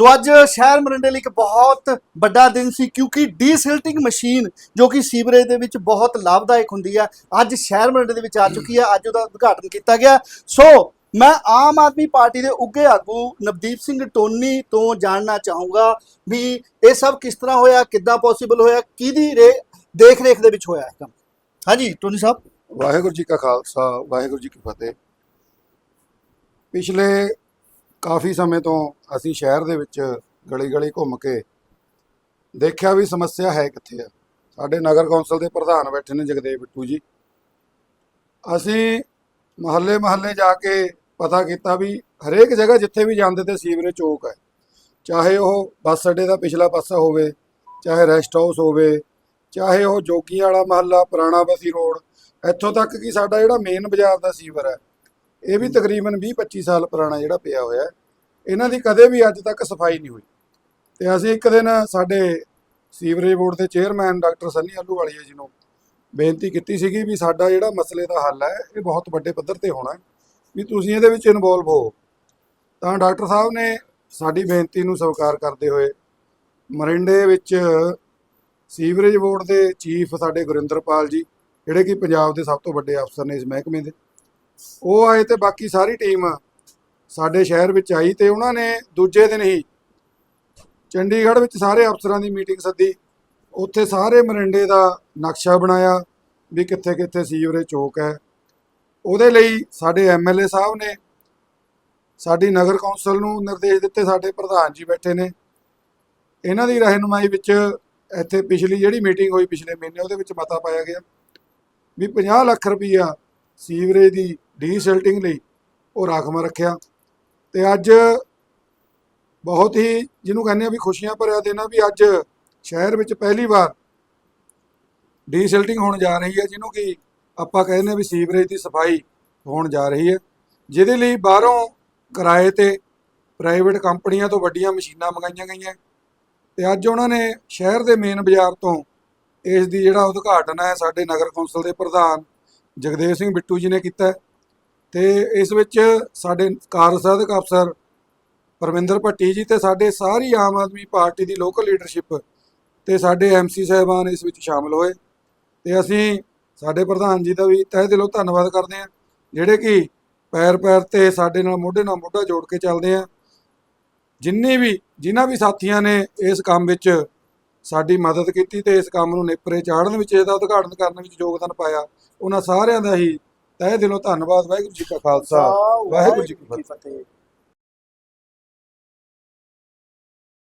ਸੋ ਅੱਜ ਸ਼ਹਿਰ ਮਰਿੰਡੇ ਲਈ ਇੱਕ ਬਹੁਤ ਵੱਡਾ ਦਿਨ ਸੀ, ਕਿਉਂਕਿ ਡੀਸਿਲਟਿੰਗ ਮਸ਼ੀਨ ਜੋ ਕਿ ਸੀਵਰੇਜ ਦੇ ਵਿੱਚ ਬਹੁਤ ਲਾਭਦਾਇਕ ਹੁੰਦੀ ਹੈ ਅੱਜ ਸ਼ਹਿਰ ਮਰਿੰਡੇ ਦੇ ਵਿੱਚ ਆ ਚੁੱਕੀ ਹੈ ਅੱਜ ਉਹਦਾ ਉਦਘਾਟਨ ਕੀਤਾ ਗਿਆ। ਸੋ ਮੈਂ ਆਮ ਆਦਮੀ ਪਾਰਟੀ ਦੇ ਉੱਗੇ ਆਗੂ ਨਵਦੀਪ ਸਿੰਘ ਟੋਨੀ ਤੋਂ ਜਾਣਨਾ ਚਾਹੂੰਗਾ ਵੀ ਇਹ ਸਭ ਕਿਸ ਤਰ੍ਹਾਂ ਹੋਇਆ, ਕਿੱਦਾਂ ਪੋਸੀਬਲ ਹੋਇਆ, ਕਿਹਦੀ ਰੇ ਦੇਖ ਰੇਖ ਦੇ ਵਿੱਚ ਹੋਇਆ ਇਹ ਕੰਮ? ਹਾਂਜੀ, ਟੋਨੀ ਸਾਹਿਬ। ਵਾਹਿਗੁਰੂ ਜੀ ਕਾ ਖਾਲਸਾ, ਵਾਹਿਗੁਰੂ ਜੀ ਕੀ ਫਤਿਹ। ਪਿਛਲੇ ਕਾਫੀ ਸਮੇਂ ਤੋਂ ਅਸੀਂ ਸ਼ਹਿਰ ਦੇ ਵਿੱਚ ਗਲੀ ਗਲੀ ਘੁੰਮ ਕੇ ਦੇਖਿਆ ਵੀ ਸਮੱਸਿਆ ਹੈ ਕਿੱਥੇ ਆ। ਸਾਡੇ ਨਗਰ ਕੌਂਸਲ ਦੇ ਪ੍ਰਧਾਨ ਬੈਠੇ ਨੇ ਜਗਦੇਵ ਬਿੱਟੂ ਜੀ। ਅਸੀਂ ਮਹੱਲੇ ਮਹੱਲੇ ਜਾ ਕੇ ਪਤਾ ਕੀਤਾ ਵੀ ਹਰੇਕ ਜਗ੍ਹਾ ਜਿੱਥੇ ਵੀ ਜਾਂਦੇ ਤੇ ਸੀਵਰੇਜ ਚੌਕ ਹੈ। ਚਾਹੇ ਉਹ ਬੱਸ ਅੱਡੇ ਦਾ ਪਿਛਲਾ ਪਾਸਾ ਹੋਵੇ, ਚਾਹੇ ਰੈਸਟ ਹਾਊਸ ਹੋਵੇ, ਚਾਹੇ ਉਹ ਜੋਗੀ ਵਾਲਾ ਮਹੱਲਾ, ਪੁਰਾਣਾ ਬਸੀ ਰੋਡ, ਇੱਥੋਂ ਤੱਕ ਕਿ ਸਾਡਾ ਜਿਹੜਾ ਮੇਨ ਬਾਜ਼ਾਰ ਦਾ ਸੀਵਰ ਹੈ ਇਹ ਵੀ ਤਕਰੀਬਨ 20-25 ਸਾਲ ਪੁਰਾਣਾ ਜਿਹੜਾ ਪਿਆ ਹੋਇਆ ਇਹਨਾਂ ਦੀ ਕਦੇ ਵੀ ਅੱਜ ਤੱਕ ਸਫ਼ਾਈ ਨਹੀਂ ਹੋਈ। ਤੇ ਅਸੀਂ ਇੱਕ ਦਿਨ ਸਾਡੇ ਸੀਵਰੇਜ ਬੋਰਡ ਦੇ ਚੇਅਰਮੈਨ ਡਾਕਟਰ ਸੰਨੀ ਆਲੂਵਾਲੀਆ ਜੀ ਨੂੰ ਬੇਨਤੀ ਕੀਤੀ ਸੀਗੀ ਵੀ ਸਾਡਾ ਜਿਹੜਾ ਮਸਲੇ ਦਾ ਹੱਲ ਹੈ, ਇਹ ਬਹੁਤ ਵੱਡੇ ਪੱਧਰ ਤੇ ਹੋਣਾ ਵੀ ਤੁਸੀਂ ਇਹਦੇ ਵਿੱਚ ਇਨਵੋਲਵ ਹੋ। ਤਾਂ ਡਾਕਟਰ ਸਾਹਿਬ ਨੇ ਸਾਡੀ ਬੇਨਤੀ ਨੂੰ ਸਵੀਕਾਰ ਕਰਦੇ ਹੋਏ ਮਰਿੰਡੇ ਵਿੱਚ ਸੀਵਰੇਜ ਬੋਰਡ ਦੇ ਚੀਫ ਸਾਡੇ ਗੁਰਿੰਦਰਪਾਲ ਜੀ, ਜਿਹੜੇ ਕਿ ਪੰਜਾਬ ਦੇ ਸਭ ਤੋਂ ਵੱਡੇ ਅਫਸਰ ਨੇ ਇਸ ਮਹਿਕਮੇ ਦੇ ਉਹ ਆਏ ਤੇ ਬਾਕੀ ਸਾਰੀ ਟੀਮ ਸਾਡੇ ਸ਼ਹਿਰ ਵਿੱਚ ਆਈ ਤੇ ਉਹਨਾਂ ਨੇ ਦੂਜੇ ਦਿਨ ਹੀ ਚੰਡੀਗੜ੍ਹ ਵਿੱਚ ਸਾਰੇ ਅਫਸਰਾਂ ਦੀ ਮੀਟਿੰਗ ਸੱਦੀ। ਉੱਥੇ ਸਾਰੇ ਮਰਿੰਡੇ ਦਾ ਨਕਸ਼ਾ ਬਣਾਇਆ ਵੀ ਕਿੱਥੇ ਕਿੱਥੇ ਸੀਵਰੇਜ ਚੌਕ ਹੈ। ਉਹਦੇ ਲਈ ਸਾਡੇ ਐਮਐਲਏ ਸਾਹਿਬ ਨੇ ਸਾਡੀ ਨਗਰ ਕੌਂਸਲ ਨੂੰ ਨਿਰਦੇਸ਼ ਦਿੱਤੇ, ਸਾਡੇ ਪ੍ਰਧਾਨ ਜੀ ਬੈਠੇ ਨੇ। ਇਹਨਾਂ ਦੀ ਰਹਿਨੁਮਾਈ ਵਿੱਚ ਇੱਥੇ ਪਿਛਲੀ ਜਿਹੜੀ ਮੀਟਿੰਗ ਹੋਈ ਪਿਛਲੇ ਮਹੀਨੇ, ਉਹਦੇ ਵਿੱਚ ਮਤਾ ਪਾਇਆ ਗਿਆ ਵੀ 50 ਲੱਖ ਰੁਪਈਆ ਸੀਵਰੇਜ ਦੀ ਡੀਸਿਲਟਿੰਗ ਲਈ ਉਹ ਰਾਖਵਾਂ ਰੱਖਿਆ। ਤੇ ਅੱਜ ਬਹੁਤ ਹੀ ਜਿਹਨੂੰ ਕਹਿੰਦੇ ਆ ਵੀ ਖੁਸ਼ੀਆਂ ਭਰਿਆ ਦਿਨ ਆ ਵੀ ਅੱਜ ਸ਼ਹਿਰ ਵਿੱਚ ਪਹਿਲੀ ਵਾਰ ਡੀਸਿਲਟਿੰਗ ਹੋਣ ਜਾ ਰਹੀ ਹੈ, ਜਿਹਨੂੰ ਕਿ ਆਪਾਂ ਕਹਿੰਦੇ ਆ ਵੀ ਸੀਵਰੇਜ ਦੀ ਸਫ਼ਾਈ ਹੋਣ ਜਾ ਰਹੀ ਹੈ। ਜਿਹਦੇ ਲਈ ਬਾਹਰੋਂ ਕਿਰਾਏ ਤੇ ਪ੍ਰਾਈਵੇਟ ਕੰਪਨੀਆਂ ਤੋਂ ਵੱਡੀਆਂ ਮਸ਼ੀਨਾਂ ਮੰਗਾਈਆਂ ਗਈਆਂ। ਤੇ ਅੱਜ ਉਹਨਾਂ ਨੇ ਸ਼ਹਿਰ ਦੇ ਮੇਨ ਬਾਜ਼ਾਰ ਤੋਂ ਇਸ ਦੀ ਜਿਹੜਾ ਉਦਘਾਟਨ ਹੈ, ਸਾਡੇ ਨਗਰ ਕੌਂਸਲ ਦੇ ਪ੍ਰਧਾਨ ਜਗਦੇਵ ਸਿੰਘ ਬਿੱਟੂ ਜੀ ਨੇ ਕੀਤਾ ਤੇ ਇਸ ਵਿੱਚ ਸਾਡੇ ਕਾਰਜ ਸਾਧਕ ਅਫਸਰ ਪਰਮਿੰਦਰ ਭੱਟੀ ਜੀ ਤੇ ਸਾਡੇ ਸਾਰੀ ਆਮ ਆਦਮੀ ਪਾਰਟੀ ਦੀ ਲੋਕਲ ਲੀਡਰਸ਼ਿਪ ਤੇ ਸਾਡੇ ਐਮਸੀ ਸਾਹਿਬਾਨ ਇਸ ਵਿੱਚ ਸ਼ਾਮਲ ਹੋਏ। ਤੇ ਅਸੀਂ ਸਾਡੇ ਪ੍ਰਧਾਨ ਜੀ ਦਾ ਵੀ ਤਹਿ ਦਿਲੋਂ ਧੰਨਵਾਦ ਕਰਦੇ ਹਾਂ, ਜਿਹੜੇ ਕਿ ਪੈਰ ਪੈਰ ਤੇ ਸਾਡੇ ਨਾਲ ਮੋਢੇ ਨਾਲ ਮੋਢਾ ਜੋੜ ਕੇ ਚੱਲਦੇ ਆ। ਜਿੰਨੇ ਵੀ, ਜਿਨ੍ਹਾਂ ਵੀ ਸਾਥੀਆਂ ਨੇ ਇਸ ਕੰਮ ਵਿੱਚ ਸਾਡੀ ਮਦਦ ਕੀਤੀ ਤੇ ਇਸ ਕੰਮ ਨੂੰ ਨੇਪਰੇ ਚਾੜਨ ਵਿੱਚ, ਇਹਦਾ ਉਦਘਾਟਨ ਕਰਨ ਵਿੱਚ ਯੋਗਦਾਨ ਪਾਇਆ, ਉਹਨਾਂ ਸਾਰਿਆਂ ਦਾ ਹੀ ਤਹਿ ਦਿਲੋਂ ਧੰਨਵਾਦ ਵਾਹਿਗੁਰੂ ਜੀ ਕਾ ਖਾਲਸਾ ਵਾਹਿਗੁਰੂ ਜੀ ਕੀ ਫਤਿਹ।